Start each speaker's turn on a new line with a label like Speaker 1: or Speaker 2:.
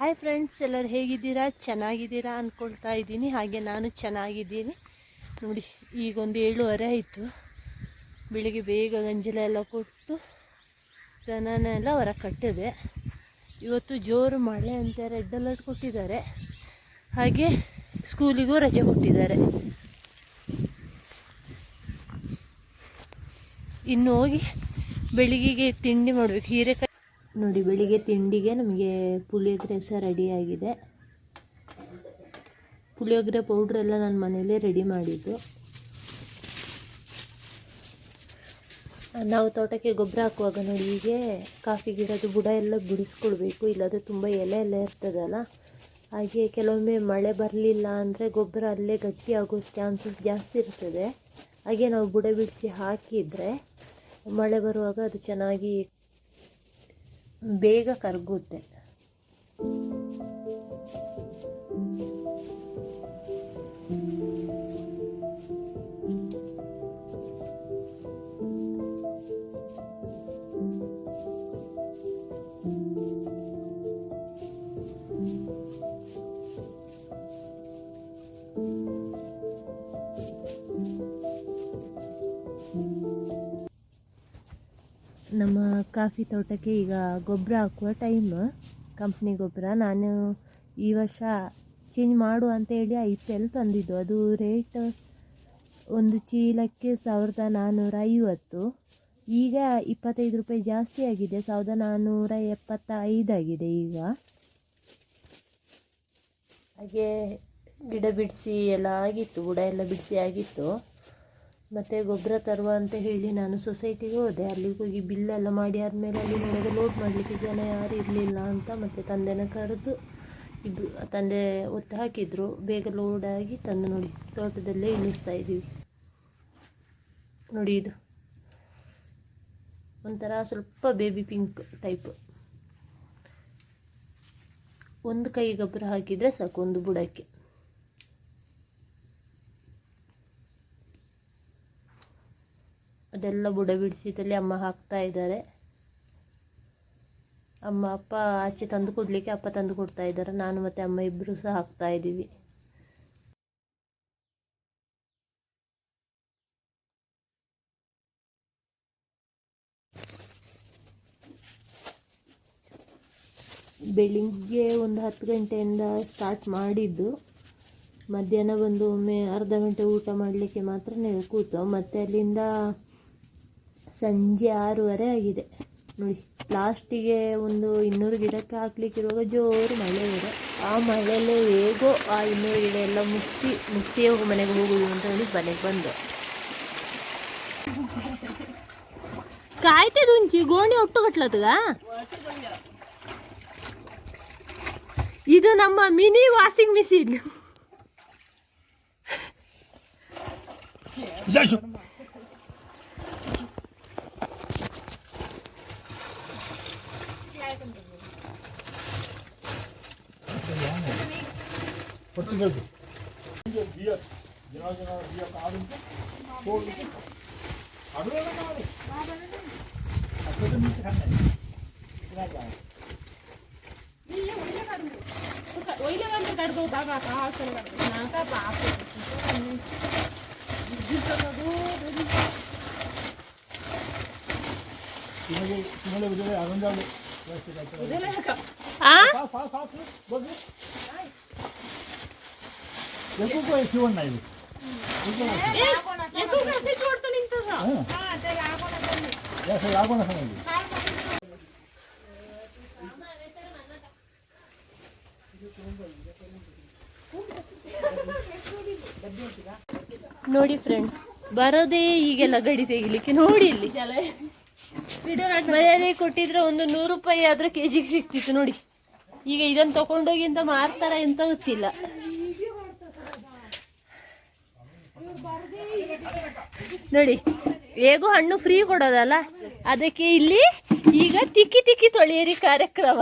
Speaker 1: Hi friends ಎಲ್ಲರೂ ಹೇಗಿದ್ದೀರಾ? ಚೆನ್ನಾಗಿದ್ದೀರಾ ಅಂದ್ಕೊಳ್ತಾ ಇದ್ದೀನಿ. ಹಾಗೆ ನಾನು ಚೆನ್ನಾಗಿದ್ದೀನಿ. ನೋಡಿ ಈಗ ಒಂದು ಏಳುವರೆ ಆಯಿತು. ಬೆಳಿಗ್ಗೆ ಬೇಗ ಗಂಜಲ ಎಲ್ಲ ಕೊಟ್ಟು ದನನೆಲ್ಲ ಹೊರ ಕಟ್ಟಿದೆ. ಇವತ್ತು ಜೋರು ಮಳೆ ಅಂತ ರೆಡ್ ಅಲರ್ಟ್ ಕೊಟ್ಟಿದ್ದಾರೆ. ಹಾಗೆ ಸ್ಕೂಲಿಗೂ ರಜೆ ಕೊಟ್ಟಿದ್ದಾರೆ. ಇನ್ನು ಹೋಗಿ ಬೆಳಿಗ್ಗೆಗೆ ತಿಂಡಿ ಮಾಡಬೇಕು. ಹೀರೆಕಾಯಿ ನೋಡಿ, ಬೆಳಿಗ್ಗೆ ತಿಂಡಿಗೆ ನಮಗೆ ಪುಳಿಯೋಗರೆ ಸಹ ರೆಡಿಯಾಗಿದೆ ಪುಳಿಯೋಗರೆ ಪೌಡ್ರ್ ಎಲ್ಲ ನಾನು ಮನೆಯಲ್ಲೇ ರೆಡಿ ಮಾಡಿದ್ದು. ನಾವು ತೋಟಕ್ಕೆ ಗೊಬ್ಬರ ಹಾಕುವಾಗ ನೋಡಿ, ಹೀಗೆ ಕಾಫಿ ಗಿಡದ ಬುಡ ಎಲ್ಲ ಬಿಡಿಸ್ಕೊಳ್ಬೇಕು ಇಲ್ಲಾಂದರೆ ತುಂಬ ಎಲೆ ಎಲ್ಲ ಇರ್ತದಲ್ಲ. ಹಾಗೆ ಕೆಲವೊಮ್ಮೆ ಮಳೆ ಬರಲಿಲ್ಲ ಅಂದರೆ ಗೊಬ್ಬರ ಅಲ್ಲೇ ಗಟ್ಟಿ ಆಗೋ ಚಾನ್ಸಸ್ ಜಾಸ್ತಿ ಇರ್ತದೆ. ಹಾಗೆ ನಾವು ಬುಡ ಬಿಡಿಸಿ ಹಾಕಿದರೆ ಮಳೆ ಬರುವಾಗ ಅದು ಚೆನ್ನಾಗಿ ಬೇಗ ಕರಗುತ್ತೆ. ನಮ್ಮ ಕಾಫಿ ತೋಟಕ್ಕೆ ಈಗ ಗೊಬ್ಬರ ಹಾಕುವ ಟೈಮ್ ಕಂಪ್ನಿ ಗೊಬ್ಬರ. ನಾನು ಈ ವರ್ಷ ಚೇಂಜ್ ಮಾಡು ಅಂತ ಹೇಳಿ ಪಿ ಎಲ್ ತಂದಿದ್ದು. ಅದು ರೇಟ್ ಒಂದು ಚೀಲಕ್ಕೆ ಸಾವಿರದ ನಾನ್ನೂರ ಐವತ್ತು ಈಗ ಇಪ್ಪತ್ತೈದು ರೂಪಾಯಿ ಜಾಸ್ತಿ ಆಗಿದೆ. ಸಾವಿರದ ನಾನ್ನೂರ ಎಪ್ಪತ್ತೈದಾಗಿದೆ ಈಗ. ಹಾಗೆ ಗಿಡ ಬಿಡಿಸಿ ಎಲ್ಲ ಆಗಿತ್ತು. ಬುಡ ಎಲ್ಲ ಬಿಡಿಸಿ ಆಗಿತ್ತು. ಮತ್ತು ಗೊಬ್ಬರ ತರುವ ಅಂತ ಹೇಳಿ ನಾನು ಸೊಸೈಟಿಗೆ ಹೋದೆ. ಅಲ್ಲಿಗೆ ಹೋಗಿ ಬಿಲ್ಲೆಲ್ಲ ಮಾಡಿ ಆದಮೇಲೆ ಅಲ್ಲಿ ನನಗೆ ಲೋಡ್ ಮಾಡಲಿಕ್ಕೆ ಜನ ಯಾರು ಇರಲಿಲ್ಲ ಅಂತ ಮತ್ತು ತಂದೆನ ಕರೆದು ಇದು, ತಂದೆ ಒತ್ತು ಹಾಕಿದರು. ಬೇಗ ಲೋಡ್ ಆಗಿ ತಂದು ನೋಡಿ, ತೋಟದಲ್ಲೇ ಇಳಿಸ್ತಾ ಇದ್ದೀವಿ. ನೋಡಿ ಇದು. ಒಂಥರ ಸ್ವಲ್ಪ ಬೇಬಿ ಪಿಂಕ್ ಟೈಪ್ ಒಂದು ಕೈ ಗೊಬ್ಬರ ಹಾಕಿದರೆ ಸಾಕು, ಒಂದು ಬುಡಕ್ಕೆ. ಅದೆಲ್ಲ ಬುಡ ಬಿಡಿಸಿದಲ್ಲಿ ಅಮ್ಮ ಹಾಕ್ತಾ ಇದ್ದಾರೆ. ಅಮ್ಮ, ಅಪ್ಪ ಆಚೆ ತಂದು ಕೊಡಲಿಕ್ಕೆ ಅಪ್ಪ ತಂದು ಕೊಡ್ತಾ ಇದ್ದಾರೆ. ನಾನು ಮತ್ತು ಅಮ್ಮ ಇಬ್ಬರು ಸಹ ಹಾಕ್ತಾ ಇದ್ದೀವಿ. ಬೆಳಿಗ್ಗೆ ಒಂದು ಹತ್ತು ಗಂಟೆಯಿಂದ ಸ್ಟಾರ್ಟ್ ಮಾಡಿದ್ದು. ಮಧ್ಯಾಹ್ನ ಬಂದು ಒಮ್ಮೆ ಅರ್ಧ ಗಂಟೆ ಊಟ ಮಾಡಲಿಕ್ಕೆ ಮಾತ್ರ ಕೂತು ಮತ್ತು ಅಲ್ಲಿಂದ ಸಂಜೆ ಆರೂವರೆ ಆಗಿದೆ. ನೋಡಿ ಲಾಸ್ಟಿಗೆ ಒಂದು ಇನ್ನೂರು ಗಿಡಕ್ಕೆ ಹಾಕ್ಲಿಕ್ಕಿರುವಾಗ ಜೋರು ಮಳೆ ಇದೆ. ಆ ಮಳೆಯಲ್ಲೇ ಹೇಗೋ ಆ ಇನ್ನೂರು ಗಿಡ ಎಲ್ಲ ಮುಗಿಸಿ, ಮುಗಿಸಿಯೇ ಹೋಗಿ ಮನೆಗೆ ಹೋಗುದು ಅಂತ ಹೇಳಿ ಮನೆಗೆ ಬಂದೆ. ಕಾಯ್ತದ ಉಂಚಿ ಗೋಣಿ ಒಟ್ಟು ಕಟ್ಲತ್ತದ? ಇದು ನಮ್ಮ ಮಿನಿ ವಾಷಿಂಗ್ ಮಿಷಿನ್.
Speaker 2: ఒత్తిగలదు కొంచెం బియర్ జనా జనా బియర్ కాదు అడుగు కాదు అప్పుడు మీకు కన్నాయి ఇలా కాదు ಒಯ್ಲೆವಂತ
Speaker 1: ಕಡ್ದು
Speaker 2: ಬಾಬಾ ಹಾಸ್ಟೆಲ್ ನಾಕ ಬಾಪು ತಿಂಗಳಿಗೆ ತಿಂಗಳಿಗೆ ಉದಯ ಅದೊಂದಾಗಲಿ ఎక్కువ ఉన్నాయి అసలు రాకుండా సమయండి
Speaker 1: ನೋಡಿ ಫ್ರೆಂಡ್ಸ್ ಬರೋದೇ ಈಗೆಲ್ಲ ಗಡಿ ತೆಗಿಲಿಕ್ಕೆ ನೋಡಿ ಇಲ್ಲಿ ಮರ್ಯಾದೆ ಕೊಟ್ಟಿದ್ರೆ ಒಂದು ನೂರು ರೂಪಾಯಿ ಆದ್ರೂ ಕೆ ಜಿಗೆ ಸಿಗ್ತಿತ್ತು ನೋಡಿ ಈಗ ಇದನ್ನು ತಗೊಂಡೋಗಿ ಅಂತ ಮಾರ್ತಾರ ಎಂತ ಗೊತ್ತಿಲ್ಲ ನೋಡಿ ಹೇಗೂ ಹಣ್ಣು ಫ್ರೀ ಕೊಡೋದಲ್ಲ? ಅದಕ್ಕೆ ಇಲ್ಲಿ ಈಗ ತಿಕ್ಕಿ ತಿಕ್ಕಿ ತೊಳೆಯರಿ ಕಾರ್ಯಕ್ರಮ.